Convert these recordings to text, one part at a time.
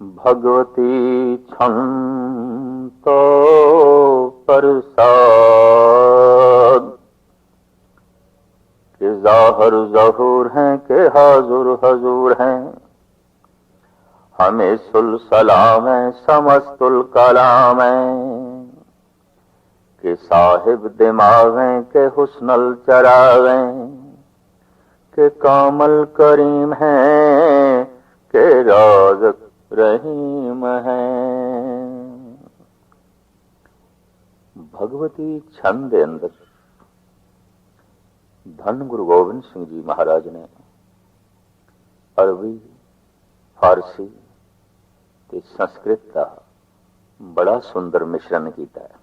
भगवती छंत प्रसाद के जाहर जहूर हैं के हाजुर हजूर हैं हमें सुल सलाम है समस्तुल कलाम है के साहिब दिमाग हैं के हुस्नल चराग हैं के कामल करीम हैं के राज रहीम है ਭਗਵਤੀ ਛੰਦ ਦੇ ਅੰਦਰ ਧੰਨ ਗੁਰੂ ਗੋਬਿੰਦ ਸਿੰਘ ਜੀ ਮਹਾਰਾਜ ਨੇ ਅਰਬੀ ਫਾਰਸੀ ਤੇ ਸੰਸਕ੍ਰਿਤ ਦਾ ਬੜਾ ਸੁੰਦਰ ਮਿਸ਼ਰਣ ਕੀਤਾ ਹੈ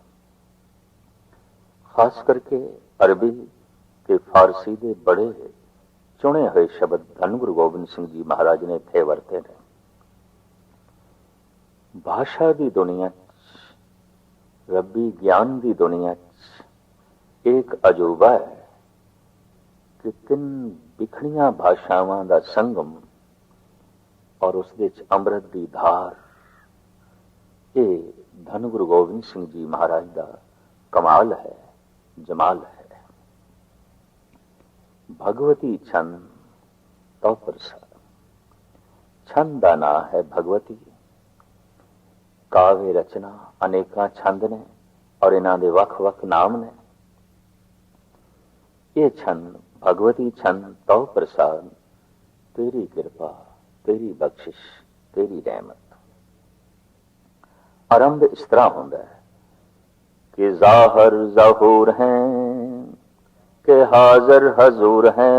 ਖਾਸ ਕਰਕੇ ਅਰਬੀ ਤੇ ਫਾਰਸੀ ਦੇ ਬੜੇ ਚੁਣੇ ਹੋਏ ਸ਼ਬਦ ਧੰਨ ਗੁਰੂ ਗੋਬਿੰਦ ਸਿੰਘ ਜੀ ਮਹਾਰਾਜ ਨੇ ਇੱਥੇ ਵਰਤੇ ਨੇ ਭਾਸ਼ਾ ਦੀ ਦੁਨੀਆ 'ਚ, ਰੱਬੀ ਗਿਆਨ ਦੀ ਦੁਨੀਆ 'ਚ, ਇੱਕ ਅਜੂਬਾ ਹੈ ਕਿ ਤਿੰਨ ਵਿਖੜੀਆਂ ਭਾਸ਼ਾਵਾਂ ਦਾ ਸੰਗਮ ਔਰ ਉਸ ਦੇ ਚ ਅੰਮ੍ਰਿਤ ਦੀ ਧਾਰ। ਇਹ ਧੰਨ ਗੁਰੂ ਗੋਬਿੰਦ ਸਿੰਘ ਜੀ ਮਹਾਰਾਜ ਦਾ ਕਮਾਲ ਹੈ, ਜਮਾਲ ਹੈ। ਭਗਵਤੀ ਛੰਦ ਤੋ ਪ੍ਰਸਾਦ। ਛੰਦ ਦਾ ਨਾਂ ਹੈ ਭਗਵਤੀ। ਕਾਵਿ ਰਚਨਾ ਅਨੇਕਾਂ ਛੰਦ ਨੇ ਔਰ ਇਹਨਾਂ ਦੇ ਵੱਖ-ਵੱਖ ਨਾਮ ਨੇ। ਇਹ ਛੰਦ ਭਗਵਤੀ ਛੰਦ ਤੋ ਪ੍ਰਸਾਦ, ਤੇਰੀ ਕਿਰਪਾ, ਤੇਰੀ ਬਖਸ਼ਿਸ਼, ਤੇਰੀ ਰਹਿਮਤ। ਆਰੰਭ ਇਸ ਤਰ੍ਹਾਂ ਹੁੰਦਾ ਹੈ ਕਿ ਜ਼ਾਹਰ ਜ਼ਹੂਰ ਹੈ, ਕਿ ਹਾਜ਼ਰ ਹਜ਼ੂਰ ਹੈ।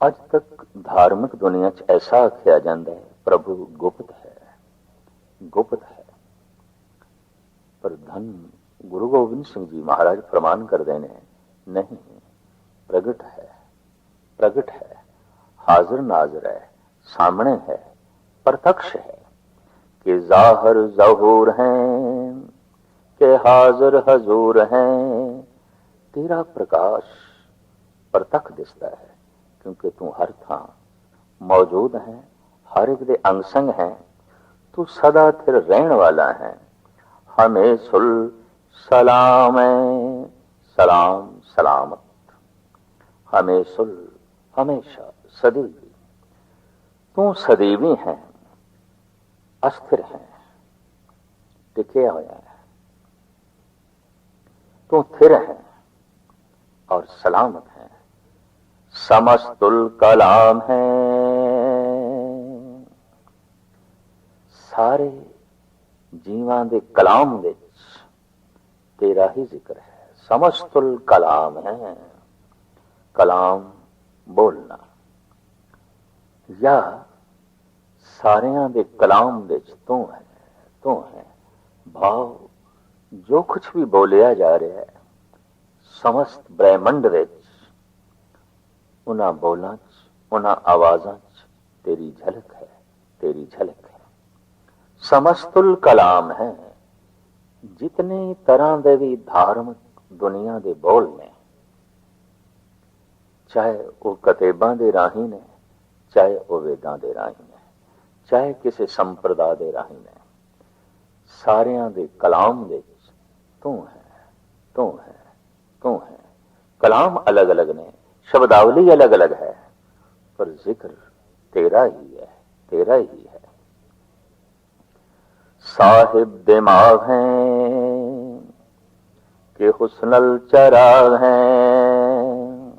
ਅੱਜ ਤੱਕ ਧਾਰਮਿਕ ਦੁਨੀਆ 'ਚ ਐਸਾ ਆਖਿਆ ਜਾਂਦਾ ਹੈ ਪ੍ਰਭੂ ਗੁਪਤ ਹੈ ਗੁਪਤ ਹੈ ਪਰ ਧਨ ਗੁਰੂ ਗੋਬਿੰਦ ਸਿੰਘ ਜੀ ਮਹਾਰਾਜ ਫਰਮਾਨ ਕਰਦੇ ਨੇ ਨਹੀਂ ਪ੍ਰਗਟ ਹੈ ਪ੍ਰਗਟ ਹੈ ਹਾਜ਼ਰ ਨਾਜ਼ਰ ਹੈ ਸਾਹਮਣੇ ਹੈ ਪ੍ਰਤੱਖ ਹੈ ਕਿ ਜ਼ਾਹਰ ਜ਼ਹੂਰ ਹੈ ਕਿ ਹਾਜ਼ਰ ਹਜ਼ੂਰ ਹੈ ਤੇਰਾ ਪ੍ਰਕਾਸ਼ ਪ੍ਰਤੱਖ ਦਿਸਦਾ ਹੈ ਕਿਉਂਕਿ ਤੂੰ ਹਰ ਥਾਂ ਮੌਜੂਦ ਹੈ ہر ایک دے انسنگ ہیں، تو سدا تھر رین والا ہے ہمیں سل سلام سلام، سلامت۔ ہمیں سل ہمیشہ سدیوی تو سدیوی ہیں، استھر ہیں۔ ٹکے ہوا ہے تو تھر ہیں اور سلامت ہیں۔ سمستل کلام ہیں۔ سارے جیواں دے کلام وچ تیرا ہی ذکر ہے سمست الکلام ہے کلام بولنا یا ساریاں دے کلام وچ تو ہے تو ہے بھاؤ جو کچھ بھی بولیا جا رہا ہے سمست برہمنڈ وچ انہاں بولاں انہاں آوازاں تیری جھلک ہے تیری جھلک ہے ਸਮਸਤੁਲ ਕਲਾਮ ਹੈ। ਜਿਤਨੇ ਤਰ੍ਹਾਂ ਦੇ ਵੀ ਧਾਰਮਿਕ ਦੁਨੀਆ ਦੇ ਬੋਲ ਨੇ, ਚਾਹੇ ਉਹ ਕਤੇਬਾਂ ਦੇ ਰਾਹੀਂ ਨੇ, ਚਾਹੇ ਉਹ ਵੇਦਾਂ ਦੇ ਰਾਹੀਂ ਨੇ, ਚਾਹੇ ਕਿਸੇ ਸੰਪਰਦਾ ਦੇ ਰਾਹੀਂ ਨੇ, ਸਾਰਿਆਂ ਦੇ ਕਲਾਮ ਵਿੱਚ ਤੂੰ ਹੈ ਤੂੰ ਹੈ ਤੂੰ ਹੈ। ਕਲਾਮ ਅਲੱਗ-ਅਲੱਗ ਨੇ, ਸ਼ਬਦਾਵਲੀ ਅਲੱਗ-ਅਲੱਗ ਹੈ, ਪਰ ਜ਼ਿਕਰ ਤੇਰਾ ਹੀ ਹੈ, ਤੇਰਾ ਹੀ ਹੈ। साहिब दिमाग हैं कि हुस्नल चराग हैं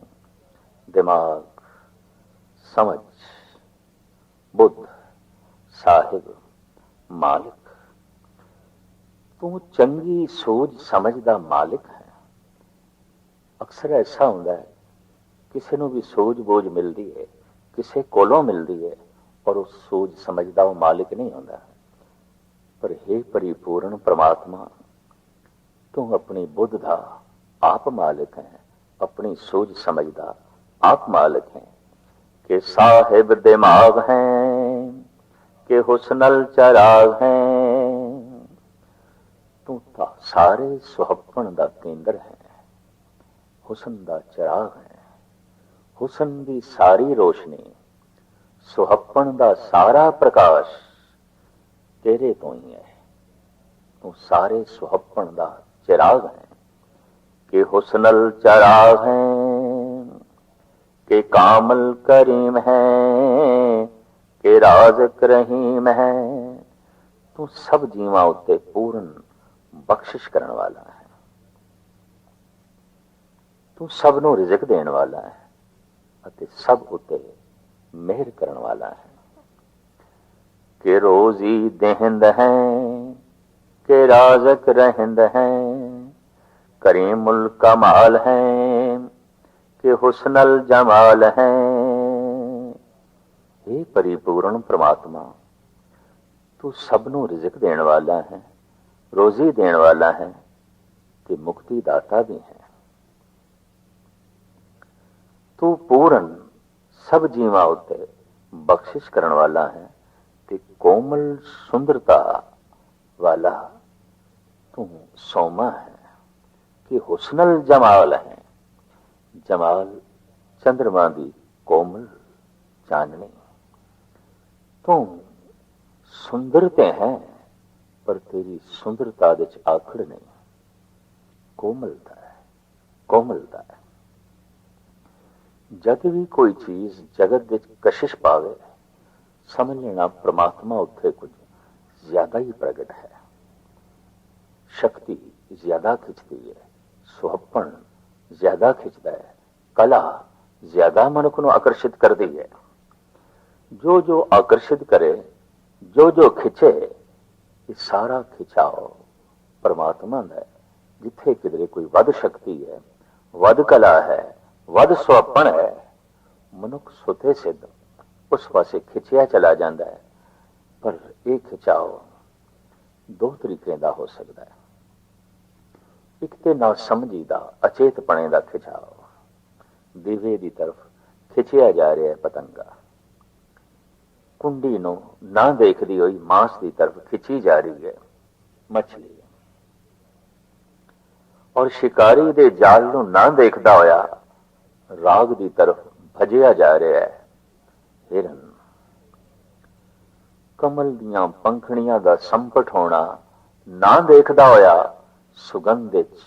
दिमाग समझ बुद्ध ਸਾਹਿਬ ਮਾਲਕ ਤੂੰ ਚੰਗੀ ਸੋਚ ਸਮਝ ਦਾ ਮਾਲਕ ਹੈ ਅਕਸਰ ਐਸਾ ਹੁੰਦਾ ਹੈ ਕਿਸੇ ਨੂੰ ਵੀ ਸੋਚ ਬੋਝ ਮਿਲਦੀ ਹੈ ਕਿਸੇ ਕੋਲੋਂ ਮਿਲਦੀ ਹੈ ਔਰ ਉਹ ਸੋਚ ਸਮਝ ਦਾ ਉਹ ਮਾਲਕ ਨਹੀਂ ਹੁੰਦਾ ਪਰ हे ਪਰਿਪੂਰਨ ਪ੍ਰਮਾਤਮਾ, ਤੂੰ ਆਪਣੀ ਬੁੱਧ ਦਾ ਆਪ ਮਾਲਕ ਹੈ, ਆਪਣੀ ਸੋਚ ਸਮਝ ਦਾ ਆਪ ਮਾਲਕ ਹੈ। ਕਿ ਸਾਹਿਬ ਦਿਮਾਗ ਹੈ, ਕਿ ਹੁਸਨਲ ਚਰਾਗ ਹੈ। ਤੂੰ ਤਾਂ ਸਾਰੇ ਸੁਹੱਪਣ ਦਾ ਕੇਂਦਰ ਹੈ, ਹੁਸਨ ਦਾ ਚਰਾਗ ਹੈ। ਹੁਸਨ ਦੀ ਸਾਰੀ ਰੋਸ਼ਨੀ, ਸੁਹੱਪਣ ਦਾ ਸਾਰਾ ਪ੍ਰਕਾਸ਼ ਤੇਰੇ ਤੋਂ ਹੀ ਹੈ। ਤੂੰ ਸਾਰੇ ਸੁਹੱਪਣ ਦਾ ਚਿਰਾਗ ਹੈ ਕਿ ਹੁਸਨਲ ਚਰਾਗ ਹੈ, ਕਿ ਕਾਮਲ ਕਰੀਮ ਹੈ, ਕਿ ਰਾਜ਼ਕ ਰਹੀਮ ਹੈ। ਤੂੰ ਸਭ ਜੀਵਾਂ ਉੱਤੇ ਪੂਰਨ ਬਖਸ਼ਿਸ਼ ਕਰਨ ਵਾਲਾ ਹੈ। ਤੂੰ ਸਭ ਨੂੰ ਰਿਜ਼ਕ ਦੇਣ ਵਾਲਾ ਹੈ ਅਤੇ ਸਭ ਉੱਤੇ ਮਿਹਰ ਕਰਨ ਵਾਲਾ ਹੈ। ਕਿ ਰੋਜ਼ੀ ਦੇਹਿੰਦ ਹੈ, ਕਿ ਰਾਜ਼ਕ ਰਹਿੰਦ ਹੈ। ਕਰੀਮੁਲ ਕਮਾਲ ਹੈ, ਕਿ ਹੁਸਨਲ ਜਮਾਲ ਹੈ। ਇਹ ਪਰਿਪੂਰਨ ਪ੍ਰਮਾਤਮਾ, ਤੂੰ ਸਭ ਨੂੰ ਰਿਜ਼ਕ ਦੇਣ ਵਾਲਾ ਹੈ, ਰੋਜ਼ੀ ਦੇਣ ਵਾਲਾ ਹੈ, ਤੇ ਮੁਕਤੀ ਦਾਤਾ ਵੀ ਹੈ। ਤੂੰ ਪੂਰਨ ਸਭ ਜੀਵਾਂ ਉੱਤੇ ਬਖਸ਼ਿਸ਼ ਕਰਨ ਵਾਲਾ ਹੈ ਤੇ ਕੋਮਲ ਸੁੰਦਰਤਾ ਵਾਲਾ ਤੂੰ ਸੋਮਾ ਹੈ ਕਿ ਹੁਸਨਲ ਜਮਾਲ ਹੈ। ਜਮਾਲ ਚੰਦਰਮਾ ਦੀ ਕੋਮਲ ਚਾਨਣੀ। ਤੂੰ ਸੁੰਦਰ ਤੇ ਹੈ, ਪਰ ਤੇਰੀ ਸੁੰਦਰਤਾ ਵਿੱਚ ਆਖੜ ਨਹੀਂ। ਕੋਮਲਤਾ ਹੈ ਕੋਮਲਤਾ ਹੈ। ਜਦ ਵੀ ਕੋਈ ਚੀਜ਼ ਜਗਤ ਵਿੱਚ ਕਸ਼ਿਸ਼ ਪਾਵੇ ਸਮਝ ਲੈਣਾ ਪ੍ਰਮਾਤਮਾ ਉੱਥੇ ਕੁਝ ਜ਼ਿਆਦਾ ਹੀ ਪ੍ਰਗਟ ਹੈ। ਸ਼ਕਤੀ ਜ਼ਿਆਦਾ ਖਿੱਚਦੀ ਹੈ, ਸੁਹੱਪਣ ਜ਼ਿਆਦਾ ਖਿੱਚਦਾ ਹੈ, ਕਲਾ ਜ਼ਿਆਦਾ ਮਨੁੱਖ ਨੂੰ ਆਕਰਸ਼ਿਤ ਕਰਦੀ ਹੈ। ਜੋ ਜੋ ਆਕਰਸ਼ਿਤ ਕਰੇ ਜੋ ਜੋ ਖਿੱਚੇ, ਇਹ ਸਾਰਾ ਖਿਚਾਓ ਪਰਮਾਤਮਾ ਦਾ ਜਿੱਥੇ ਕਿਧਰੇ ਕੋਈ ਵੱਧ ਸ਼ਕਤੀ ਹੈ, ਵੱਧ ਕਲਾ ਹੈ, ਵੱਧ ਸੁਹੱਪਣ ਹੈ, ਮਨੁੱਖ ਸੁਤੇ ਸਿੱਧ ਉਸ ਪਾਸੇ ਖਿੱਚਿਆ ਚਲਾ ਜਾਂਦਾ ਹੈ ਪਰ ਇਹ ਖਿਚਾਓ ਦੋ ਤਰੀਕੇ ਦਾ ਹੋ ਸਕਦਾ ਹੈ ਇੱਕ ਤੇ ਨਾ ਸਮਝੀ ਦਾ ਅਚੇਤਪਣੇ ਦਾ ਖਿਚਾਓ ਦੀਵੇ ਦੀ ਤਰਫ ਖਿੱਚਿਆ ਜਾ ਰਿਹਾ ਹੈ ਪਤੰਗਾ ਕੁੰਡੀ ਨੂੰ ਨਾ ਦੇਖਦੀ ਹੋਈ ਮਾਸ ਦੀ ਤਰਫ ਖਿੱਚੀ ਜਾ ਰਹੀ ਹੈ ਮੱਛਲੀ ਔਰ ਸ਼ਿਕਾਰੀ ਦੇ ਜਾਲ ਨੂੰ ਨਾ ਦੇਖਦਾ ਹੋਇਆ ਰਾਗ ਦੀ ਤਰਫ ਭਜਿਆ ਜਾ ਰਿਹਾ ਹੈ ਹਿਰਨ ਕਮਲ ਦੀਆਂ ਪੰਖੜੀਆਂ ਦਾ ਸੰਪਟ ਹੋਣਾ ਨਾ ਦੇਖਦਾ ਹੋਇਆ ਸੁਗੰਧ ਵਿੱਚ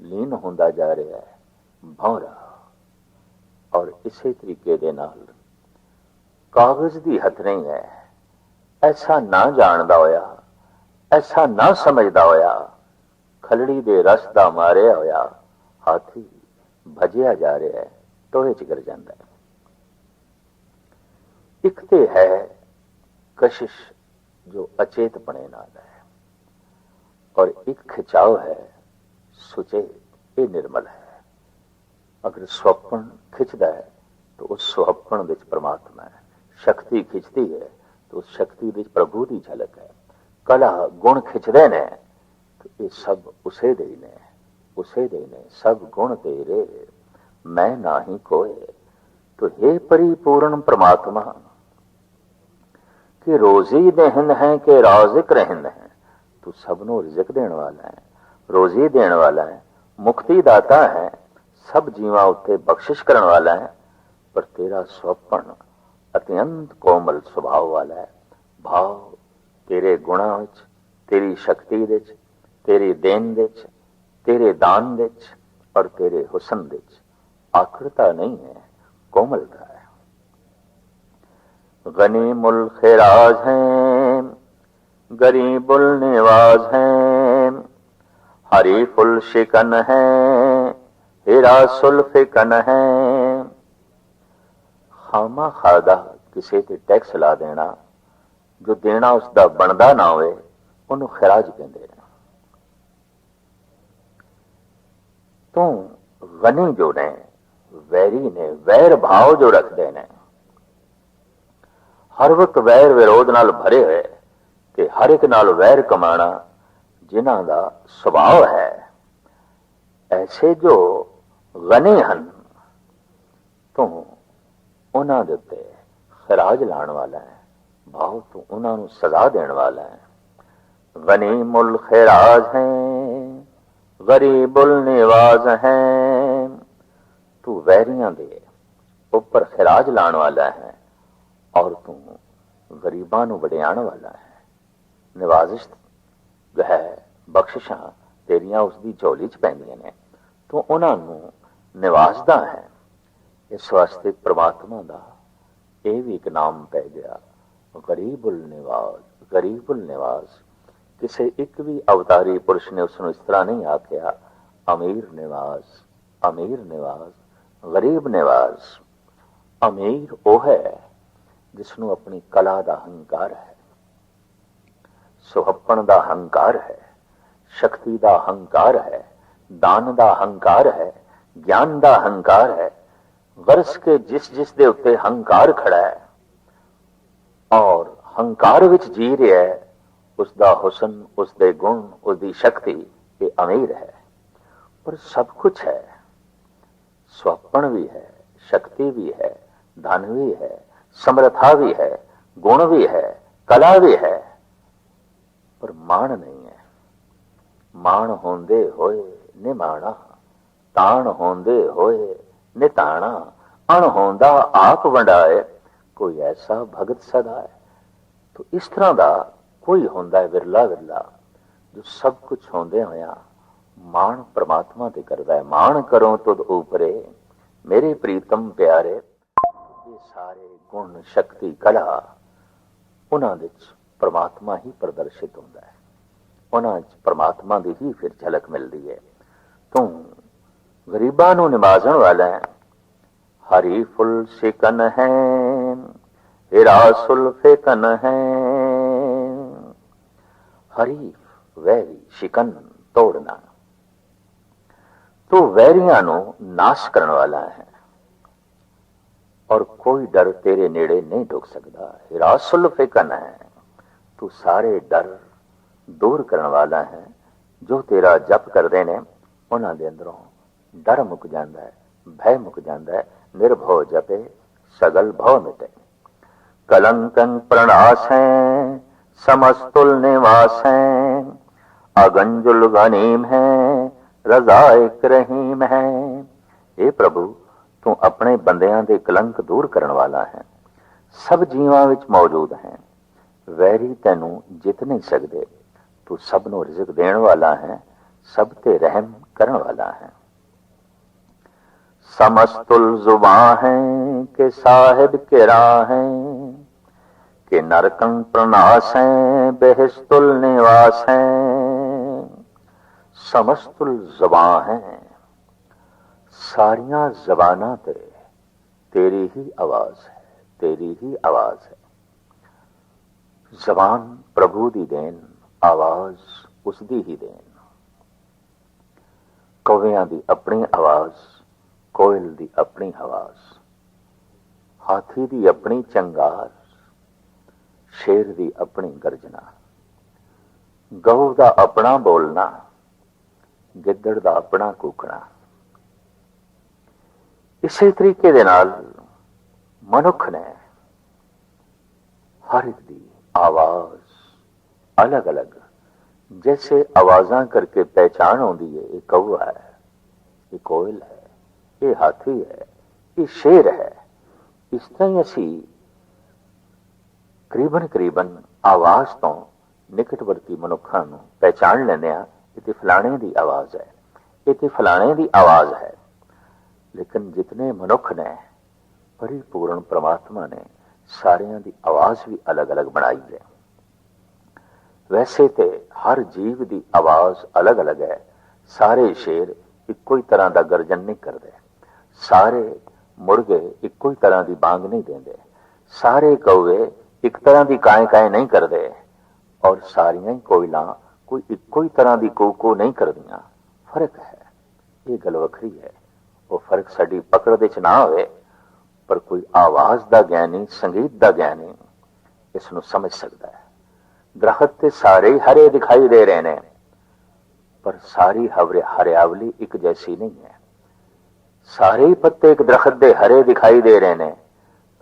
ਲੀਨ ਹੁੰਦਾ ਜਾ ਰਿਹਾ ਹੈ, ਭੌਰਾ। ਔਰ ਇਸੇ ਤਰੀਕੇ ਦੇ ਨਾਲ ਕਾਗਜ਼ ਦੀ ਹੱਥ ਨਹੀਂ ਹੈ। ਐਸਾ ਨਾ ਜਾਣਦਾ ਹੋਇਆ, ਐਸਾ ਨਾ ਸਮਝਦਾ ਹੋਇਆ, ਖਲੜੀ ਦੇ ਰਸ ਦਾ ਮਾਰਿਆ ਹੋਇਆ ਹਾਥੀ ਭਜਿਆ ਜਾ ਰਿਹਾ ਹੈ ਟੋਏ ਚ ਗਿਰ ਜਾਂਦਾ ਹੈ। ਇੱਕ ਤੇ ਹੈ ਕਸ਼ਿਸ਼ ਜੋ ਅਚੇਤਪਣੇ ਨਾਲ ਹੈ ਔਰ ਇੱਕ ਖਿਚਾਓ ਹੈ ਸੁਚੇ ਇਹ ਨਿਰਮਲ ਹੈ ਅਗਰ ਸੁਪਨ ਖਿੱਚਦਾ ਹੈ ਤਾਂ ਉਸ ਸੁਪਨ ਵਿੱਚ ਪ੍ਰਮਾਤਮਾ ਹੈ ਸ਼ਕਤੀ ਖਿੱਚਦੀ ਹੈ ਤਾਂ ਉਸ ਸ਼ਕਤੀ ਵਿੱਚ ਪ੍ਰਭੂ ਦੀ ਝਲਕ ਹੈ ਕਲਾ ਗੁਣ ਖਿੱਚਦੇ ਨੇ ਤਾਂ ਇਹ ਸਭ ਉਸੇ ਦੇ ਹੀ ਨੇ ਉਸੇ ਦੇ ਨੇ ਸਭ ਗੁਣ ਤੇਰੇ ਮੈਂ ਨਹੀਂ ਕੋਏ ਤੋ हे परिपूर्ण परमात्मा ਕਿ ਰੋਜ਼ੀ ਦੇਹਨ ਹੈ ਕਿ ਰਾਜ਼ਿਕ ਰਹਿੰਦ ਹੈ ਤੂੰ ਸਭ ਨੂੰ ਰਿਜ਼ਕ ਦੇਣ ਵਾਲਾ ਹੈ ਰੋਜ਼ੀ ਦੇਣ ਵਾਲਾ ਹੈ ਮੁਕਤੀ ਦਾਤਾ ਹੈ ਸਭ ਜੀਵਾਂ ਉੱਤੇ ਬਖਸ਼ਿਸ਼ ਕਰਨ ਵਾਲਾ ਹੈ ਪਰ ਤੇਰਾ ਸੁਪਨ ਅਤਿਅੰਤ ਕੋਮਲ ਸੁਭਾਅ ਵਾਲਾ ਹੈ ਭਾਵ ਤੇਰੇ ਗੁਣਾਂ ਵਿੱਚ ਤੇਰੀ ਸ਼ਕਤੀ ਵਿੱਚ ਤੇਰੀ ਦੇਣ ਵਿੱਚ ਤੇਰੇ ਦਾਨ ਵਿੱਚ ਔਰ ਤੇਰੇ ਹੁਸਨ ਵਿੱਚ ਆਖੜਤਾ ਨਹੀਂ ਹੈ غنیم الخراج ہیں، غریب النواز ہیں، حریف الشکن ہیں ہیرا سلفکن ہیں۔ خامہ خادہ کسی تے ٹیکس لا دینا، جو دینا اس دا بندا نہ ہوئے، انہوں خراج کہندے ہیں تو غنی جو نے، ویری نے، ویر بھاؤ جو رکھ دینے ਹਰ ਵਕਤ ਵੈਰ ਵਿਰੋਧ ਨਾਲ ਭਰੇ ਹੋਏ, ਤੇ ਹਰ ਇੱਕ ਨਾਲ ਵੈਰ ਕਮਾਣਾ ਜਿਨ੍ਹਾਂ ਦਾ ਸੁਭਾਅ ਹੈ। ਐਸੇ ਜੋ ਗਨੀ ਹਨ, ਤੂੰ ਉਹਨਾਂ ਦੇ ਉੱਤੇ ਖਰਾਜ ਲਾਣ ਵਾਲਾ ਹੈ, ਭਾਵ ਤੂੰ ਉਹਨਾਂ ਨੂੰ ਸਜ਼ਾ ਦੇਣ ਵਾਲਾ ਹੈ। ਗਨੀ ਮੁਲ ਖਰਾਜ ਹੈ ਗਰੀਬੁਲ ਨਿਵਾਜ਼ ਹੈ, ਤੂੰ ਵੈਰੀਆਂ ਦੇ ਉੱਪਰ ਖਰਾਜ ਲਾਣ ਵਾਲਾ ਹੈ, ਔਰ ਤੂੰ ਗਰੀਬਾਂ ਨੂੰ ਵਡਿਆਣ ਵਾਲਾ ਹੈ। ਨਿਵਾਜ਼ਿਸ਼ ਜੋ ਹੈ, ਬਖਸ਼ਿਸ਼ਾਂ ਤੇਰੀਆਂ ਉਸ ਦੀ ਝੋਲੀ 'ਚ ਪੈਂਦੀਆਂ ਨੇ। ਤੂੰ ਉਹਨਾਂ ਨੂੰ ਨਿਵਾਜ਼ਦਾ ਹੈ। ਇਸ ਵਾਸਤੇ ਪ੍ਰਮਾਤਮਾ ਦਾ ਇਹ ਵੀ ਇੱਕ ਨਾਮ ਪੈ ਗਿਆ, ਗਰੀਬੁਲ ਨਿਵਾਜ਼ ਗਰੀਬੁਲ ਨਿਵਾਜ਼। ਕਿਸੇ ਇੱਕ ਵੀ ਅਵਤਾਰੀ ਪੁਰਸ਼ ਨੇ ਉਸ ਨੂੰ ਇਸ ਤਰ੍ਹਾਂ ਨਹੀਂ ਆਖਿਆ, ਅਮੀਰ ਨਿਵਾਜ਼ ਅਮੀਰ ਨਿਵਾਜ਼, ਗਰੀਬ ਨਿਵਾਜ਼। ਅਮੀਰ ਉਹ ਹੈ ਜਿਸ ਨੂੰ ਆਪਣੀ ਕਲਾ ਦਾ ਹੰਕਾਰ ਹੈ। ਸੁਹੱਪਣ ਦਾ ਹੰਕਾਰ ਹੈ, ਸ਼ਕਤੀ ਦਾ ਹੰਕਾਰ ਹੈ, ਦਾਨ ਦਾ ਹੰਕਾਰ ਹੈ, ਗਿਆਨ ਦਾ ਹੰਕਾਰ ਹੈ, ਵਰਸ ਕੇ ਜਿਸ ਜਿਸ ਦੇ ਉੱਤੇ ਹੰਕਾਰ ਖੜਾ ਹੈ, ਔਰ ਹੰਕਾਰ ਵਿੱਚ ਜੀ ਰਿਹਾ ਹੈ, ਉਸ ਦਾ ਹੁਸਨ, ਉਸ ਦੇ ਗੁਣ, ਉਸ ਦੀ ਸ਼ਕਤੀ, ਇਹ ਅਮੀਰ ਹੈ। ਪਰ ਸਭ ਕੁਝ ਹੈ। ਸੁਹੱਪਣ ਵੀ ਹੈ, ਸ਼ਕਤੀ ਵੀ ਹੈ, ਧਨ ਵੀ ਹੈ ਸਮਰਥਾ ਵੀ ਹੈ, ਗੁਣ ਵੀ ਹੈ, ਕਲਾ ਵੀ ਹੈ, ਪਰ ਮਾਣ ਨਹੀਂ ਹੈ। ਮਾਣ ਹੁੰਦੇ ਹੋਏ ਨਿਮਾਣਾ, ਤਾਣ ਹੁੰਦੇ ਹੋਏ ਨਿਤਾਣਾ, ਅਣ ਹੁੰਦਾ ਆਪ ਵੰਡਾਏ, ਕੋਈ ਐਸਾ ਭਗਤ ਸਦਾ ਹੈ। ਤੋ ਇਸ ਤਰ੍ਹਾਂ ਦਾ ਕੋਈ ਹੁੰਦਾ ਹੈ ਵਿਰਲਾ ਵਿਰਲਾ, ਜੋ ਸਭ ਕੁਝ ਹੁੰਦੇ ਹੋਇਆ ਮਾਣ ਪ੍ਰਮਾਤਮਾ ਤੇ ਕਰਦਾ ਹੈ। ਮਾਣ ਕਰੋ ਤੁਧ ਉਪਰੇ, ਮੇਰੇ ਪ੍ਰੀਤਮ ਪਿਆਰੇ ਸਾਰੇ ਗੁਣ, ਸ਼ਕਤੀ, ਕਲਾ ਉਹਨਾਂ ਦੇ ਵਿੱਚ ਪ੍ਰਮਾਤਮਾ ਹੀ ਪ੍ਰਦਰਸ਼ਿਤ ਹੁੰਦਾ ਹੈ। ਉਹਨਾਂ ਵਿੱਚ ਪ੍ਰਮਾਤਮਾ ਦੀ ਹੀ ਫਿਰ ਝਲਕ ਮਿਲਦੀ ਹੈ। ਤੂੰ ਗਰੀਬਾਂ ਨੂੰ ਨਿਵਾਜ਼ਣ ਵਾਲਾ ਹੈ। ਹਰੀ ਫੁੱਲ ਸਿਕਨ ਹੈ, ਹੀਰਾ ਸੁਲਫੇ ਹੈ। ਹਰੀ ਵੈਰੀ ਸ਼ਿਕਨ ਤੋੜਨਾ। ਤੂੰ ਵੈਰੀਆਂ ਨੂੰ ਨਾਸ਼ ਕਰਨ ਵਾਲਾ ਹੈ। ਔਰ ਕੋਈ ਡਰ ਤੇਰੇ ਨੇੜੇ ਨਹੀਂ ਢੁਕ ਸਕਦਾ ਹੀਰਾ ਸੁਲਫੇ ਕਨ ਹੈ ਤੂੰ ਸਾਰੇ ਡਰ ਦੂਰ ਕਰਨ ਵਾਲਾ ਹੈ ਜੋ ਤੇਰਾ ਜਪ ਕਰਦੇ ਨੇ ਉਹਨਾਂ ਦੇ ਅੰਦਰੋਂ ਡਰ ਮੁੱਕ ਜਾਂਦਾ ਹੈ ਭੈ ਮੁੱਕ ਜਾਂਦਾ ਹੈ ਨਿਰਭਉ ਜਪੇ ਸਗਲ ਭਉ ਮਿਟੇ ਕਲੰਕੰ ਪ੍ਰਣਾਸੈ ਸਮਸਤੁਲ ਨਿਵਾਸੈ ਅਗੰਜੁਲ ਗਨੀਮ ਹੈ ਰਜ਼ਾ ਇਕ ਰਹੀਮ ਹੈ ਇਹ ਪ੍ਰਭੂ ਤੂੰ ਆਪਣੇ ਬੰਦਿਆਂ ਦੇ ਕਲੰਕ ਦੂਰ ਕਰਨ ਵਾਲਾ ਹੈ ਸਭ ਜੀਵਾਂ ਵਿੱਚ ਮੌਜੂਦ ਹੈ ਵੈਰੀ ਤੈਨੂੰ ਜਿੱਤ ਨਹੀਂ ਸਕਦੇ ਤੂੰ ਸਭ ਨੂੰ ਰਿਜ਼ਕ ਦੇਣ ਵਾਲਾ ਹੈ ਸਭ ਤੇ ਰਹਿਮ ਕਰਨ ਵਾਲਾ ਹੈ ਸਮਸਤੁਲ ਜ਼ੁਬਾਨ ਹੈ ਕਿ ਸਾਹਿਬ ਕੇ ਰਾਹ ਹੈ ਕਿ ਨਰਕੰ ਪ੍ਰਨਾਸ ਹੈ ਬਹਿਸਤੁਲ ਨਿਵਾਸ ਹੈ ਸਮਸਤੁਲ ਜ਼ਬਾਨ ਹੈ ਸਾਰੀਆਂ ਜ਼ਬਾਨਾਂ ਤੇ ਤੇਰੀ ਹੀ ਆਵਾਜ਼ ਹੈ, ਤੇਰੀ ਹੀ ਆਵਾਜ਼ ਹੈ। ਜ਼ਬਾਨ ਪ੍ਰਭੂ ਦੀ ਦੇਣ, ਆਵਾਜ਼ ਉਸ ਦੀ ਹੀ ਦੇਣ। ਕਵਿਆਂ ਦੀ ਆਪਣੀ ਆਵਾਜ਼, ਕੋਇਲ ਦੀ ਆਪਣੀ ਆਵਾਜ਼, ਹਾਥੀ ਦੀ ਆਪਣੀ ਚੰਗਾਰ, ਸ਼ੇਰ ਦੀ ਆਪਣੀ ਗਰਜਨਾ, ਗਊ ਦਾ ਆਪਣਾ ਬੋਲਣਾ, ਗਿੱਦੜ ਦਾ ਆਪਣਾ ਕੂਕਣਾ ਇਸੇ ਤਰੀਕੇ ਦੇ ਨਾਲ ਮਨੁੱਖ ਨੇ ਹਰ ਇੱਕ ਦੀ ਆਵਾਜ਼ ਅਲੱਗ-ਅਲੱਗ, ਜੈਸੇ ਆਵਾਜ਼ਾਂ ਕਰਕੇ ਪਹਿਚਾਨ ਆਉਂਦੀ ਹੈ, ਇਹ ਕਊਆ ਹੈ, ਇਹ ਕੋਇਲ ਹੈ, ਇਹ ਹਾਥੀ ਹੈ, ਇਹ ਸ਼ੇਰ ਹੈ, ਇਸ ਤਰ੍ਹਾਂ ਹੀ ਅਸੀਂ ਕਰੀਬਨ ਕਰੀਬਨ ਆਵਾਜ਼ ਤੋਂ ਨਿਕਟਵਰਤੀ ਮਨੁੱਖਾਂ ਨੂੰ ਪਹਿਚਾਣ ਲੈਂਦੇ ਆ ਇਹ ਤੇ ਫਲਾਣੇ ਦੀ ਆਵਾਜ਼ ਹੈ, ਇਹ ਤੇ ਫਲਾਣੇ ਦੀ ਆਵਾਜ਼ ਹੈ। ਲੇਕਿਨ ਜਿਤਨੇ ਮਨੁੱਖ ਨੇ, ਪਰਿਪੂਰਨ ਪ੍ਰਮਾਤਮਾ ਨੇ, ਸਾਰਿਆਂ ਦੀ ਆਵਾਜ਼ ਵੀ ਅਲੱਗ-ਅਲੱਗ ਬਣਾਈ ਹੈ। ਵੈਸੇ ਤੇ ਹਰ ਜੀਵ ਦੀ ਆਵਾਜ਼ ਅਲੱਗ-ਅਲੱਗ ਹੈ। ਸਾਰੇ ਸ਼ੇਰ ਇੱਕੋ ਹੀ ਤਰ੍ਹਾਂ ਦਾ ਗਰਜਨ ਨਹੀਂ ਕਰਦੇ। ਸਾਰੇ ਮੁਰਗੇ ਇੱਕੋ ਹੀ ਤਰ੍ਹਾਂ ਦੀ ਬਾਂਗ ਨਹੀਂ ਦਿੰਦੇ। ਸਾਰੇ ਕੌਵੇ ਇੱਕ ਤਰ੍ਹਾਂ ਦੀ ਕਾਏ ਕਾਏ ਨਹੀਂ ਕਰਦੇ। ਔਰ ਸਾਰੀਆਂ ਹੀ ਕੋਇਲਾਂ ਕੋਈ ਇੱਕੋ ਹੀ ਤਰ੍ਹਾਂ ਦੀ ਕੂਕੂ ਨਹੀਂ ਕਰਦੀਆਂ। ਫ਼ਰਕ ਹੈ। ਇਹ ਗੱਲ ਵੱਖਰੀ ਹੈ। ਉਹ ਫ਼ਰਕ ਸਾਡੀ ਪਕੜ ਦੇ ਚ ਨਾ ਹੋਵੇ, ਪਰ ਕੋਈ ਆਵਾਜ਼ ਦਾ ਗਿਆਨੀ ਸੰਗੀਤ ਦਾ ਗਿਆਨੀ ਇਸ ਨੂੰ ਸਮਝ ਸਕਦਾ ਹੈ। ਦਰਖਤ ਤੇ ਸਾਰੇ ਹੀ ਹਰੇ ਦਿਖਾਈ ਦੇ ਰਹੇ ਨੇ, ਪਰ ਸਾਰੀ ਹਵਰੇ, ਹਰਿਆਵਲੀ ਇੱਕ ਜੈਸੀ ਨਹੀਂ ਹੈ। ਸਾਰੇ ਹੀ ਪੱਤੇ ਇੱਕ ਦਰਖਤ ਦੇ ਹਰੇ ਦਿਖਾਈ ਦੇ ਰਹੇ ਨੇ,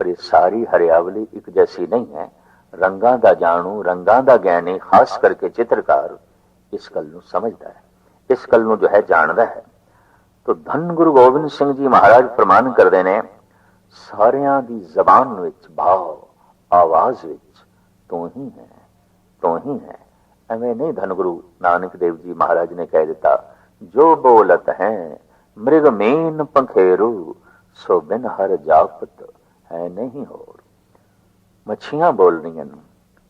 ਪਰ ਇਹ ਸਾਰੀ ਹਰਿਆਵਲੀ ਇੱਕ ਜੈਸੀ ਨਹੀਂ ਹੈ। ਰੰਗਾਂ ਦਾ ਜਾਣੂ, ਰੰਗਾਂ ਦਾ ਗਿਆਨੀ, ਖਾਸ ਕਰਕੇ ਚਿੱਤਰਕਾਰ ਇਸ ਗੱਲ ਨੂੰ ਸਮਝਦਾ ਹੈ। ਇਸ ਗੱਲ ਨੂੰ ਜੋ ਹੈ, ਜਾਣਦਾ ਹੈ। ਤੋ ਧੰਨ ਗੁਰੂ ਗੋਬਿੰਦ ਸਿੰਘ ਜੀ ਮਹਾਰਾਜ ਪ੍ਰਮਾਨ ਕਰਦੇ ਨੇ, ਸਾਰਿਆਂ ਦੀ ਜ਼ਬਾਨ ਵਿੱਚ ਭਾਵ, ਆਵਾਜ਼ ਵਿੱਚ ਤੂੰ ਹੀ ਹੈ, ਤੂੰ ਹੀ ਹੈ। ਐਵੇਂ ਨਹੀਂ ਧੰਗੁਰੂ ਨਾਨਕ ਦੇਵ ਜੀ ਮਹਾਰਾਜ ਨੇ ਕਹਿ ਦਿੱਤਾ, ਜੋ ਬੋਲਤ ਹੈ, ਮ੍ਰਿਗ ਮੇਨ ਪੰਖੇਰੂ, ਸੋ ਬਿਨ ਹਰ ਜਾਪਤ ਹੈ ਨਹੀਂ ਹੋਰ। ਮੱਛੀਆਂ ਬੋਲ ਰਹੀਆਂ ਨੇ,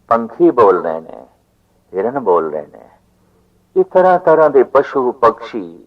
ਪੰਖੀ ਬੋਲ ਰਹੇ ਨੇ, ਹਿਰਨ ਬੋਲ ਰਹੇ ਨੇ। ਇਹ ਤਰ੍ਹਾਂ ਤਰ੍ਹਾਂ ਦੇ ਪਸ਼ੂ ਪੰਛੀ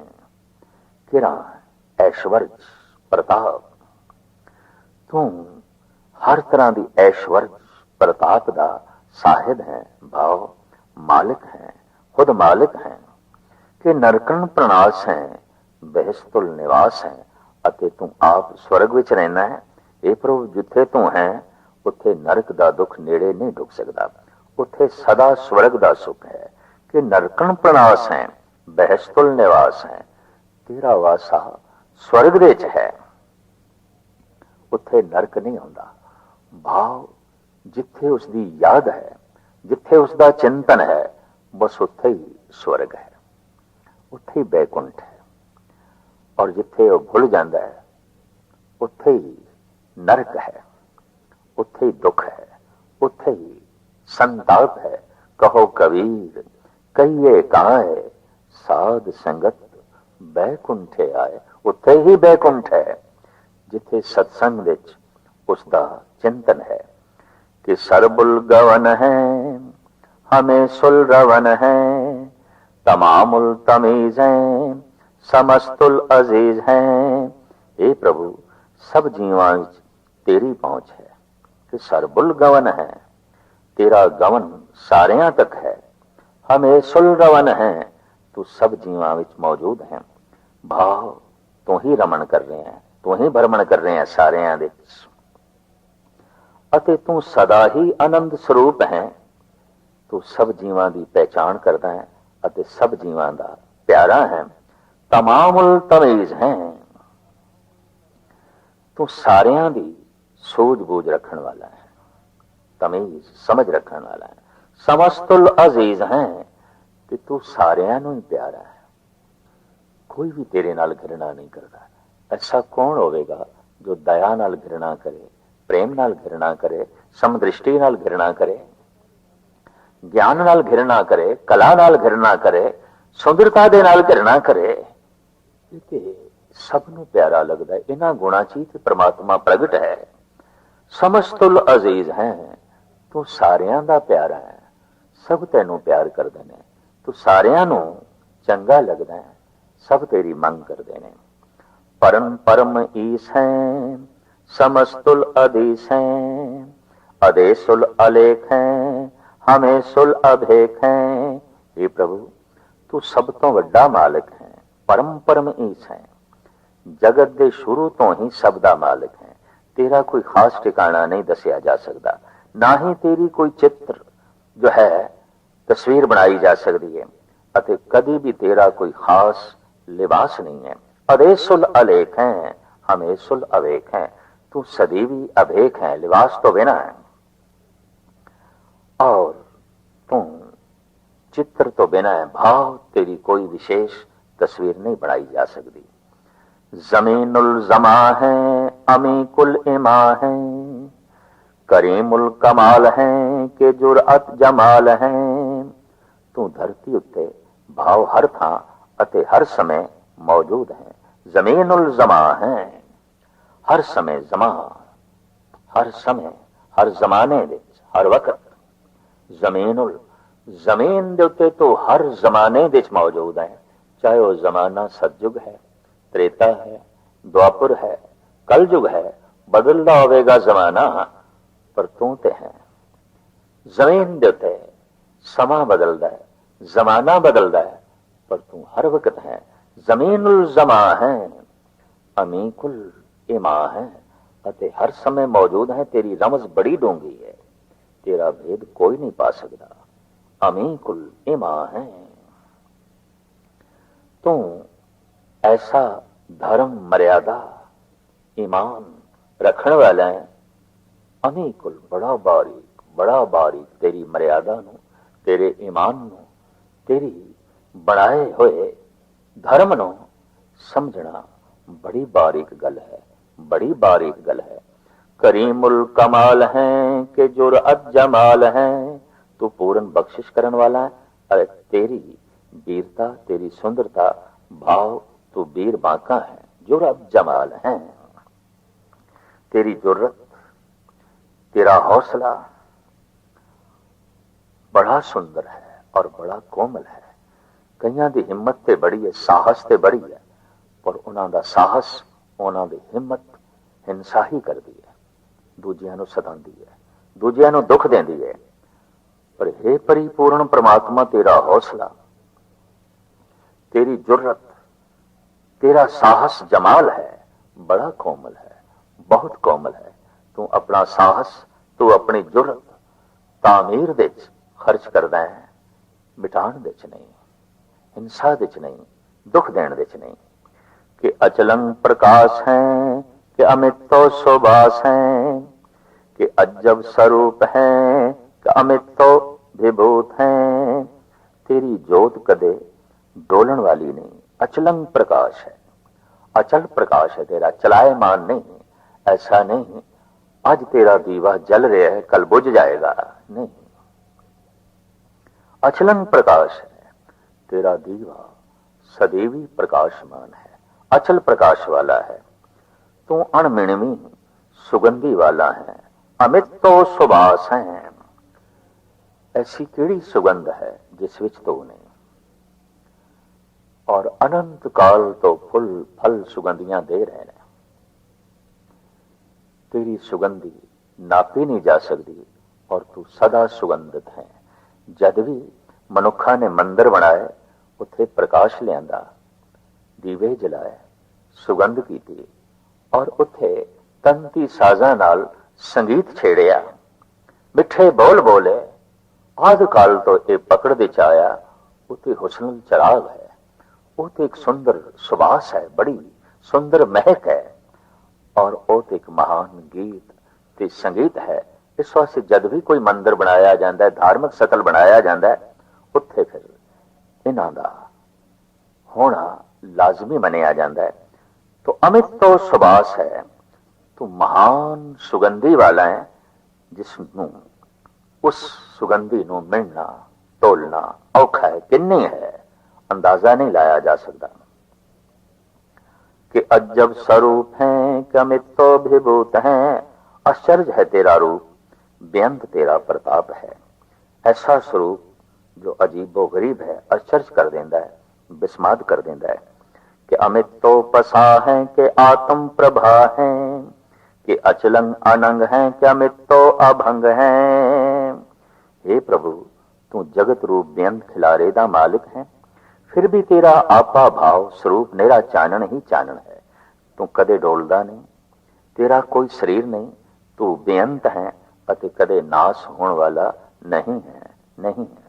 ਕਿਰਾ ਐਸ਼ਵਰਜ ਪ੍ਰਤਾਪ? ਤੂੰ ਹਰ ਤਰ੍ਹਾਂ ਦੀ ਐਸ਼ਵਰਜ ਪ੍ਰਤਾਪ ਦਾ ਸਾਹਿਬ ਹੈ ਭਾਵ ਮਾਲਕ ਹੈ, ਖੁਦ ਮਾਲਕ ਹੈ। ਕਿ ਨਰਕਣ ਪ੍ਰਣਾਸ ਹੈ, ਬਹਿਸਤੁਲ ਨਿਵਾਸ ਹੈ, ਅਤੇ ਤੂੰ ਆਪ ਸਵਰਗ ਵਿੱਚ ਰਹਿਣਾ ਹੈ। ਇਹ ਪ੍ਰਭੂ ਜਿੱਥੇ ਤੂੰ ਹੈ, ਉੱਥੇ ਨਰਕ ਦਾ ਦੁੱਖ ਨੇੜੇ ਨਹੀਂ ਡੁੱਕ ਸਕਦਾ। ਉੱਥੇ ਸਦਾ ਸਵਰਗ ਦਾ ਸੁੱਖ ਹੈ। ਕਿ ਨਰਕਣ ਪ੍ਰਣਾਸ ਹੈ, ਬਹਿਸਤੁਲ ਨਿਵਾਸ ਹੈ। ਤੇਰਾ ਵਾਸਾ ਸਵਰਗ ਦੇ ਚ ਹੈ। ਉੱਥੇ ਨਰਕ ਨਹੀਂ ਹੁੰਦਾ। ਭਾਵ ਜਿੱਥੇ ਉਸ ਦੀ ਯਾਦ ਹੈ, ਜਿੱਥੇ ਉਸ ਦਾ ਚਿੰਤਨ ਹੈ, ਬਸ ਉੱਥੇ ਹੀ ਸਵਰਗ ਹੈ। ਉੱਥੇ ਹੀ ਬੈਕੁੰਠ ਹੈ। ਔਰ ਜਿੱਥੇ ਉਹ ਭੁੱਲ ਜਾਂਦਾ ਹੈ, ਉੱਥੇ ਹੀ ਨਰਕ ਹੈ। ਉੱਥੇ ਹੀ ਦੁੱਖ ਹੈ, ਉੱਥੇ ਹੀ ਸੰਤਾਪ ਹੈ। ਕਹੋ ਕਬੀਰ ਕਈਏ ਕਾਏ, ਸਾਧ ਸੰਗਤ ਬੈਕੁੰਠੇ ਆਏ, ਉੱਥੇ ਹੀ ਬੈਕੁੰਠ ਹੈ, ਜਿੱਥੇ ਸਤਸੰਗ ਵਿੱਚ ਉਸ ਦਾ ਚਿੰਤਨ ਹੈ ਕਿ ਸਰਬੁਲ ਗਵਨ ਹੈ, ਹਮੇ ਸੁਲ ਰਵਨ ਹੈ, ਤਮਾਮੁਲ ਤਮੀਜ਼ ਹੈ, ਸਮਸਤੁਲ ਅਜ਼ੀਜ਼ ਹੈ। ਇਹ ਪ੍ਰਭੂ, ਸਭ ਜੀਵਾਂ ਵਿੱਚ ਤੇਰੀ ਪਹੁੰਚ ਹੈ ਕਿ ਸਰਬੁਲ ਗਵਨ ਹੈ, ਤੇਰਾ ਗਵਨ ਸਾਰਿਆਂ ਤੱਕ ਹੈ। ਹਮੇ ਸੁਲ ਰਵਨ ਹੈ, ਤੂੰ ਸਭ ਜੀਵਾਂ ਵਿੱਚ ਮੌਜੂਦ ਹੈ। ਭਾਵ ਤੂੰ ਹੀ ਰਮਣ ਕਰ ਰਿਹਾ ਹੈ ਤੂੰ ਹੀ ਭਰਮਣ ਕਰ ਰਹੇ ਹੈ ਸਾਰਿਆਂ ਦੇ ਅਤੇ ਤੂੰ ਸਦਾ ਹੀ ਆਨੰਦ ਸਰੂਪ ਹੈ ਤੂੰ ਸਭ ਜੀਵਾਂ ਦੀ ਪਹਿਚਾਣ ਕਰਦਾ ਹੈ ਅਤੇ ਸਭ ਜੀਵਾਂ ਦਾ ਪਿਆਰਾ ਹੈ ਤਮਾਮੁਲ ਤਮੀਜ਼ ਹੈ ਤੂੰ ਸਾਰਿਆਂ ਦੀ ਸੂਝ-ਬੂਝ ਰੱਖਣ ਵਾਲਾ ਹੈ ਤਮੀਜ਼ ਸਮਝ ਰੱਖਣ ਵਾਲਾ ਹੈ ਸਮਸਤੁਲ ਅਜ਼ੀਜ਼ ਹੈ ਤੇ ਤੂੰ ਸਾਰਿਆਂ ਨੂੰ ਹੀ ਪਿਆਰਾ ਹੈ ਕੋਈ ਵੀ ਤੇਰੇ ਨਾਲ ਘਿਰਣਾ ਨਹੀਂ ਕਰਦਾ। ਐਸਾ ਕੌਣ ਹੋਵੇਗਾ ਜੋ ਦਇਆ ਨਾਲ ਘਿਰਣਾ ਕਰੇ, ਪ੍ਰੇਮ ਨਾਲ ਘਿਰਣਾ ਕਰੇ, ਸਮਦ੍ਰਿਸ਼ਟੀ ਨਾਲ ਘਿਰਣਾ ਕਰੇ? ਗਿਆਨ ਨਾਲ ਘਿਰਣਾ ਕਰੇ, ਕਲਾ ਨਾਲ ਘਿਰਣਾ ਕਰੇ, ਸੁੰਦਰਤਾ ਦੇ ਨਾਲ ਘਿਰਣਾ ਕਰੇ? ਇਹ ਸਭ ਨੂੰ ਪਿਆਰਾ ਲੱਗਦਾ ਹੈ। ਇਹਨਾਂ ਗੁਣਾਂ 'ਚ ਹੀ ਤੇ ਪ੍ਰਮਾਤਮਾ ਪ੍ਰਗਟ ਹੈ। ਸਮਸਤੁਲ ਅਜ਼ੀਜ਼ ਹੈ। ਤੂੰ ਸਾਰਿਆਂ ਦਾ ਪਿਆਰਾ ਹੈ। ਸਭ ਤੈਨੂੰ ਪਿਆਰ ਕਰਦੇ ਨੇ। ਤੂੰ ਸਾਰਿਆਂ ਨੂੰ ਚੰਗਾ ਲੱਗਦਾ ਹੈ। ਸਭ ਤੇਰੀ ਮੰਗ ਕਰਦੇ ਨੇ। ਪਰਮ ਪਰਮ ਈਸ ਹੈ ਸਮਸਤੁਲ ਅਦੀਸ ਹੈ ਅਦੇਸੁਲ ਅਲੇਖ ਹੈ ਹਮੇ ਸੁਲ ਅਭੇਖ ਹੈ ਇਹ ਪ੍ਰਭੂ, ਤੂੰ ਸਭ ਤੋਂ ਵੱਡਾ ਮਾਲਕ ਹੈ, ਪਰਮ ਪਰਮ ਈਸ। ਹੈ ਜਗਤ ਦੇ ਸ਼ੁਰੂ ਤੋਂ ਹੀ ਸਭ ਦਾ ਮਾਲਕ ਹੈ। ਤੇਰਾ ਕੋਈ ਖਾਸ ਟਿਕਾਣਾ ਨਹੀਂ ਦੱਸਿਆ ਜਾ ਸਕਦਾ। ਨਾ ਹੀ ਤੇਰੀ ਕੋਈ ਚਿੱਤਰ ਜੋ ਹੈ, ਤਸਵੀਰ ਬਣਾਈ ਜਾ ਸਕਦੀ ਹੈ। ਅਤੇ ਕਦੀ ਵੀ ਤੇਰਾ ਕੋਈ ਖਾਸ لباس نہیں ہے ادیس الیک ہیں ہمیس الیک ہیں۔ تو سدیوی ابیک ہے لباس تو بنا ہے۔ اور تم چتر تو بنا ہے، بھاؤ، تیری کوئی وشیش تصویر نہیں بڑھائی جا سکتی۔ زمین الزما ہیں امیک الما ہیں۔ کریم الکمال ہیں، کہ جرأت جمال ہیں۔ تو دھرتی اتنے بھاؤ ہر تھا ਅਤੇ ਹਰ ਸਮੇਂ ਮੌਜੂਦ ਹੈ। ਜ਼ਮੀਨੁਲ ਜ਼ਮਾ ਹੈ। ਹਰ ਸਮੇਂ ਜ਼ਮਾ ਹਰ ਸਮੇਂ, ਹਰ ਜ਼ਮਾਨੇ ਵਿੱਚ, ਹਰ ਵਕਤ। ਜ਼ਮੀਨੁਲ, ਜ਼ਮੀਨ ਦੇ ਉੱਤੇ ਤੋਂ ਹਰ ਜ਼ਮਾਨੇ ਵਿੱਚ ਮੌਜੂਦ ਹੈ। ਚਾਹੇ ਉਹ ਜ਼ਮਾਨਾ ਸਤਜੁਗ ਹੈ, ਤ੍ਰੇਤਾ ਹੈ, ਦੁਆਪੁਰ ਹੈ, ਕਲਯੁਗ ਹੈ, ਬਦਲਦਾ ਹੋਵੇਗਾ ਜ਼ਮਾਨਾ, ਪਰ ਤੂੰ ਤੇ ਹੈ। ਜ਼ਮੀਨ ਦੇ ਉੱਤੇ ਸਮਾਂ ਬਦਲਦਾ ਹੈ, ਜ਼ਮਾਨਾ ਬਦਲਦਾ ਹੈ। ਪਰ ਤੂੰ ਹਰ ਵਕਤ ਹੈ ਜ਼ਮੀਨੁਲ ਜ਼ਮਾ ਹੈ ਅਮੀਕੁਲ ਇਮਾ ਹੈ ਅਤੇ ਹਰ ਸਮੇਂ ਮੌਜੂਦ ਹੈ ਤੇਰੀ ਰਮਜ਼ ਬੜੀ ਡੂੰਗੀ ਹੈ ਤੇਰਾ ਭੇਦ ਕੋਈ ਨਹੀਂ ਪਾ ਸਕਦਾ ਅਮੀ ਇਮਾ ਹੈ ਤੂੰ ਐਸਾ ਧਰਮ ਮਰਿਆਦਾ ਈਮਾਨ ਰੱਖਣ ਵਾਲਾ ਹੈ ਅਮੀਕੁਲ ਬੜਾ ਬਾਰੀਕ ਬੜਾ ਬਾਰੀਕ ਤੇਰੀ ਮਰਿਆਦਾ ਨੂੰ ਤੇਰੇ ਈਮਾਨ ਨੂੰ ਤੇਰੀ ਬਣਾਏ ਹੋਏ ਧਰਮ ਨੂੰ ਸਮਝਣਾ ਬੜੀ ਬਾਰੀਕ ਗੱਲ ਹੈ ਬੜੀ ਬਾਰੀਕ ਗੱਲ ਹੈ ਕਰੀਮੁਲ ਕਮਾਲ ਹੈ ਕਿ ਜੁਰਅਤ ਜਮਾਲ ਹੈ ਤੂੰ ਪੂਰਨ ਬਖਸ਼ਿਸ਼ ਕਰਨ ਵਾਲਾ ਹੈ ਅਰੇ ਤੇਰੀ ਵੀਰਤਾ ਤੇਰੀ ਸੁੰਦਰਤਾ ਭਾਵ ਤੂੰ ਵੀਰ ਬਾਂਕਾ ਹੈ ਜੁਰਅਤ ਜਮਾਲ ਹੈ ਤੇਰੀ ਜੁਰਤ ਤੇਰਾ ਹੌਸਲਾ ਬੜਾ ਸੁੰਦਰ ਹੈ ਔਰ ਬੜਾ ਕੋਮਲ ਹੈ ਕਈਆਂ ਦੀ ਹਿੰਮਤ ਤੇ ਬੜੀ ਹੈ, ਸਾਹਸ ਤੇ ਬੜੀ ਹੈ, ਪਰ ਉਹਨਾਂ ਦਾ ਸਾਹਸ, ਉਹਨਾਂ ਦੀ ਹਿੰਮਤ ਹਿੰਸਾ ਹੀ ਕਰਦੀ ਹੈ। ਦੂਜਿਆਂ ਨੂੰ ਸਤਾਉਂਦੀ ਹੈ, ਦੂਜਿਆਂ ਨੂੰ ਦੁੱਖ ਦਿੰਦੀ ਹੈ। ਪਰ हे ਪਰਿਪੂਰਨ ਪ੍ਰਮਾਤਮਾ, ਤੇਰਾ ਹੌਸਲਾ, ਤੇਰੀ ਜੁਰਤ ਤੇਰਾ ਸਾਹਸ ਜਮਾਲ ਹੈ, ਬੜਾ ਕੋਮਲ ਹੈ, ਬਹੁਤ ਕੋਮਲ ਹੈ। ਤੂੰ ਆਪਣਾ ਸਾਹਸ, ਤੂੰ ਆਪਣੀ ਜੁਰਤ ਤਾਮੀਰ ਦੇ ਵਿੱਚ ਖਰਚ ਕਰਦਾ ਹੈ, ਮਿਟਾਉਣ ਦੇ ਚ ਨਹੀਂ। ਹਿੰਸਾ ਦੇ ਚ ਨਹੀਂ, ਦੁੱਖ ਦੇਣ ਦੇ ਨਹੀਂ। ਕਿ ਅਚਲੰ ਪ੍ਰਕਾਸ਼ ਹੈ, ਕਿ ਅਮਿਤੋ ਸੁਭਾਸ ਹੈ, ਕਿ ਅਜਬ ਸਰੂਪ ਹੈ, ਕਿ ਅਮਿਤੋ ਵਿਭੂਤ ਹੈ। ਤੇਰੀ ਜੋਤ ਕਦੇ ਡੋਲਣ ਵਾਲੀ ਨਹੀਂ, ਅਚਲੰ ਪ੍ਰਕਾਸ਼ ਹੈ। ਅਚਲ ਪ੍ਰਕਾਸ਼ ਹੈ ਤੇਰਾ, ਚਲਾਇਮਾਨ ਨਹੀਂ, ਐਸਾ ਨਹੀਂ, ਅੱਜ ਤੇਰਾ ਦੀਵਾ ਜਲ ਰਿਹਾ ਹੈ ਕੱਲ ਬੁਝ ਜਾਏਗਾ। ਨਹੀਂ। ਅਚਲਨ ਪ੍ਰਕਾਸ਼ ਹੈ। ਤੇਰਾ ਦੀਵਾ ਸਦੀਵੀ ਪ੍ਰਕਾਸ਼ਮਾਨ ਹੈ, ਅਚਲ ਪ੍ਰਕਾਸ਼ ਵਾਲਾ ਹੈ। ਤੂੰ ਅਣਮਿਣਵੀ, ਸੁਗੰਧੀ ਵਾਲਾ ਹੈ, ਅਮਿਤ ਤੋਂ ਸੁਬਾਸ ਹੈ। ਐਸੀ ਕਿਹੜੀ ਸੁਗੰਧ ਹੈ ਜਿਸ ਵਿੱਚ ਤੂੰ ਨਹੀਂ? ਔਰ ਅਨੰਤ ਕਾਲ ਤੋਂ ਫੁੱਲ ਫਲ ਸੁਗੰਧੀਆਂ ਦੇ ਰਹੇ ਨੇ। ਤੇਰੀ ਸੁਗੰਧੀ ਨਾਪੀ ਨਹੀਂ ਜਾ ਸਕਦੀ ਔਰ ਤੂੰ ਸਦਾ ਸੁਗੰਧਿਤ ਹੈ। ਜਦ ਵੀ ਮਨੁੱਖਾਂ ਨੇ ਮੰਦਰ ਬਣਾਏ ਉੱਥੇ ਪ੍ਰਕਾਸ਼ ਲਿਆਂਦਾ, ਦੀਵੇ ਜਲਾਏ, ਸੁਗੰਧ ਕੀਤੀ ਔਰ ਉੱਥੇ ਤੰਤੀ ਸਾਜ਼ਾਂ ਨਾਲ ਸੰਗੀਤ ਛੇੜਿਆ। ਮਿੱਠੇ ਬੋਲ ਬੋਲੇ, ਆਦ ਕਾਲ ਤੋਂ ਇਹ ਪਕੜ ਦੇ ਚ ਆਇਆ, ਉੱਥੇ ਚਰਾਗ ਹੈ ਉਹ ਤੇ ਇੱਕ ਸੁੰਦਰ ਸੁਭਾਸ਼ ਹੈ, ਬੜੀ ਸੁੰਦਰ ਮਹਿਕ ਹੈ ਔਰ ਉਹ ਤੇ ਇੱਕ ਮਹਾਨ ਗੀਤ ਤੇ ਸੰਗੀਤ ਹੈ। ਇਸ ਵਾਸਤੇ ਜਦ ਵੀ ਕੋਈ ਮੰਦਰ ਬਣਾਇਆ ਜਾਂਦਾ ਹੈ, ਧਾਰਮਿਕ ਸਤਲ ਬਣਾਇਆ ਜਾਂਦਾ ਹੈ, ਉੱਥੇ ਫਿਰ ਇਹਨਾਂ ਦਾ ਹੋਣਾ ਲਾਜ਼ਮੀ ਮੰਨਿਆ ਜਾਂਦਾ ਹੈ ਤੋ ਅਮਿਤ ਤੋਂ ਸੁਬਾਸ ਹੈ ਤੂੰ ਮਹਾਨ ਸੁਗੰਧੀ ਵਾਲਾ ਹੈ ਜਿਸ ਨੂੰ ਉਸ ਸੁਗੰਧੀ ਨੂੰ ਮਿਲਣਾ ਤੋਲਣਾ ਔਖਾ ਹੈ ਕਿੰਨੀ ਹੈ ਅੰਦਾਜ਼ਾ ਨਹੀਂ ਲਾਇਆ ਜਾ ਸਕਦਾ कि अजब स्वरूप है कि अमित तो विभूत है आश्चर्य है तेरा रूप बेअंत तेरा प्रताप है ऐसा स्वरूप जो अजीबो गरीब है आश्चर्य कर देता है विस्माद कर देता है कि अमित तो पसा है कि आत्म प्रभा है कि अचलंग अनंग है कि अमित तो अभंग है हे प्रभु तू जगत रूप बेअंत खिलारे दा मालिक है ਫਿਰ ਵੀ ਤੇਰਾ ਆਪਾ ਭਾਵ ਸਰੂਪ ਨੇਰਾ ਚਾਨਣ ਹੀ ਚਾਨਣ ਹੈ ਤੂੰ ਕਦੇ ਡੋਲਦਾ ਨਹੀਂ ਤੇਰਾ ਕੋਈ ਸਰੀਰ ਨਹੀਂ ਤੂੰ ਬੇਅੰਤ ਹੈ ਅਤੇ ਕਦੇ ਨਾਸ ਹੋਣ ਵਾਲਾ ਨਹੀਂ ਹੈ ਨਹੀਂ ਹੈ